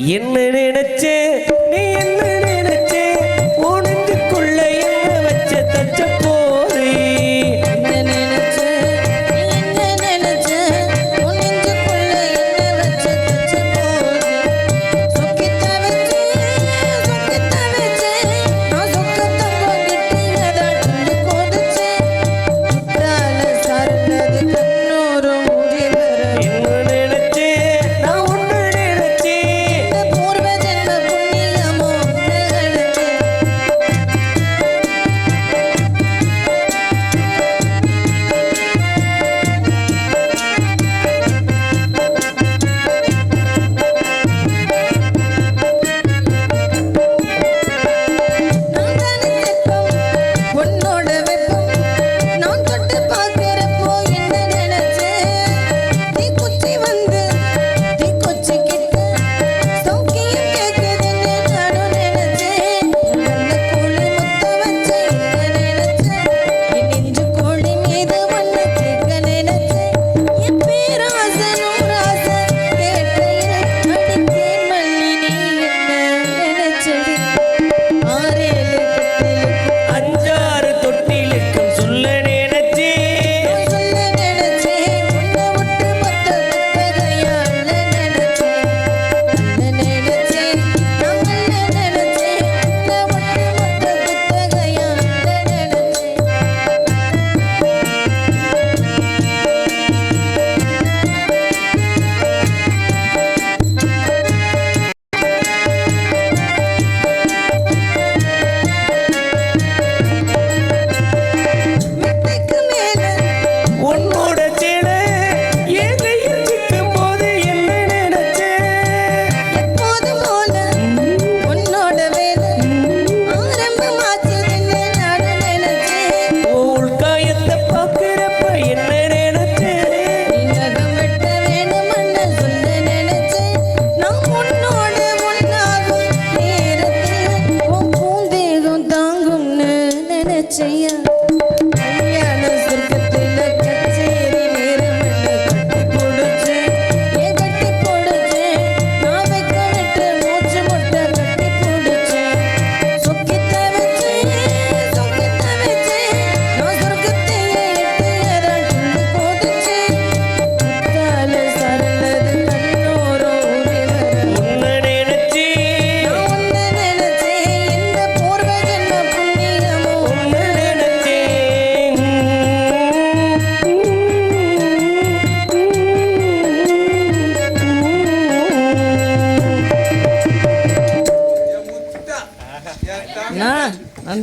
என்ன நினைச்சே? நீ என்ன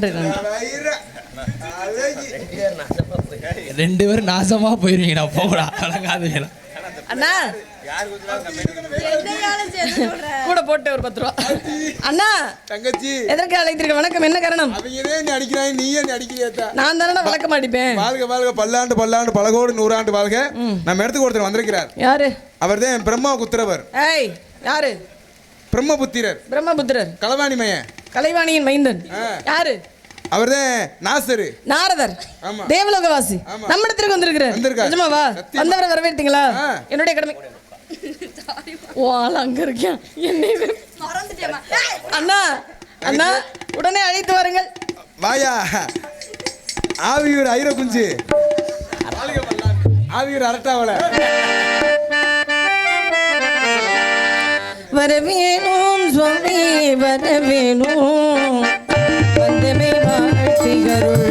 நன்றி நன்றி. ரெண்டு பேரும் நாசமா போயிருவீங்கடா போடா அழகாதுங்களா அண்ணா. கூட போட்டு ஒரு பத்து ரூபா. அண்ணா. தங்கச்சி. எதற்கு அழைத்திருக்க வணக்கம். என்ன காரணம்? அடிக்கிறாங்க. நீ என்ன அடிக்கிறியா நான் தானே வழக்கம் அடிப்பேன் வாழ்க வாழ்க. பல்லாண்டு பல்லாண்டு பலகோடு நூறாண்டு வாழ்க. நம்ம இடத்துக்கு ஒருத்தர் வந்திருக்கிறார். யாரு? அவர் தான் பிரம்மா குத்துறவர் ஏய் யாரு? பிரம்மபுத்திரர் பிரம்மபுத்திரர் களவாணி மையன் கலைவாணியின் மைந்தன். யாரு? அவர் தான் நாசர். நாரதர். தேவலோகவாசி. நம்மிடத்திற்கு வந்திருக்கிறார். நிஜமாவா வந்தவரை வரவேற்றீங்களா? என்னுடைய கடமை. அங்க இருக்கேன் என்னையுமே அண்ணா அண்ணா உடனே அழைத்து வாருங்கள். வாயா. ஆவியூர் ஐர குஞ்சு ஆவியூர் அரட்டாவல வரவே வர வேணும். வந்தமை வாழ்த்திகருள்.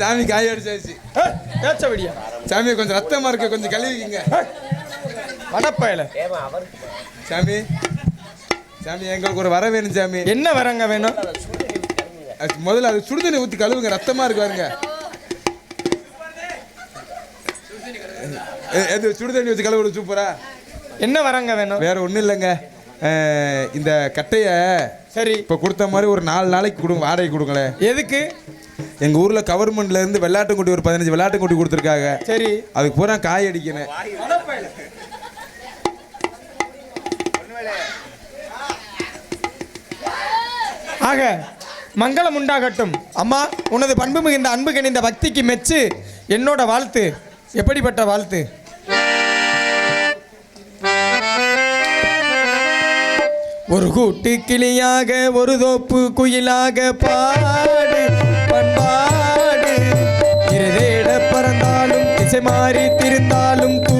சாமி காய அடிச்சாச்சு. பேச்ச விடியா. சாமி கொஞ்சம் ரத்தமா இருக்கு கொஞ்சம் கழுவிக்கிங்க. வடப்பயல சாமி சாமி எங்களுக்கு ஒரு வர வேணும் சாமி. என்ன வரங்க வேணும்? அது முதல்ல அது சுடுதண்ணி ஊற்றி கழுவுங்க ரத்தமா இருக்கு பாருங்க எது சுடுதண்ணி வச்சு கழுவுடு சூப்பரா? என்ன வரங்க வேணும்? வேற ஒன்றும் இல்லைங்க. இந்த கட்டையை சரி. இப்போ கொடுத்த மாதிரி ஒரு நாலு நாளைக்கு கொடுங்க வாடகை கொடுங்களேன் எதுக்கு? எங்கள் ஊரில் கவர்மெண்ட்ல இருந்து வெள்ளாட்டுக்குட்டி ஒரு பதினஞ்சு வெள்ளாட்டுக்குட்டி கொடுத்துருக்காங்க. சரி. அதுக்கு பூரா காய் அடிக்கணும். ஆக மங்களம் உண்டாகட்டும். அம்மா உனது பண்பு மிகுந்த அன்பு கணிந்த பக்திக்கு மெச்சு என்னோட வாழ்த்து. எப்படிப்பட்ட வாழ்த்து? ஒரு கூட்டு கிளியாக ஒரு தோப்பு குயிலாக பாடு பண்பாடு. இருதேட பறந்தாலும் திசை மாறி திருந்தாலும் கூ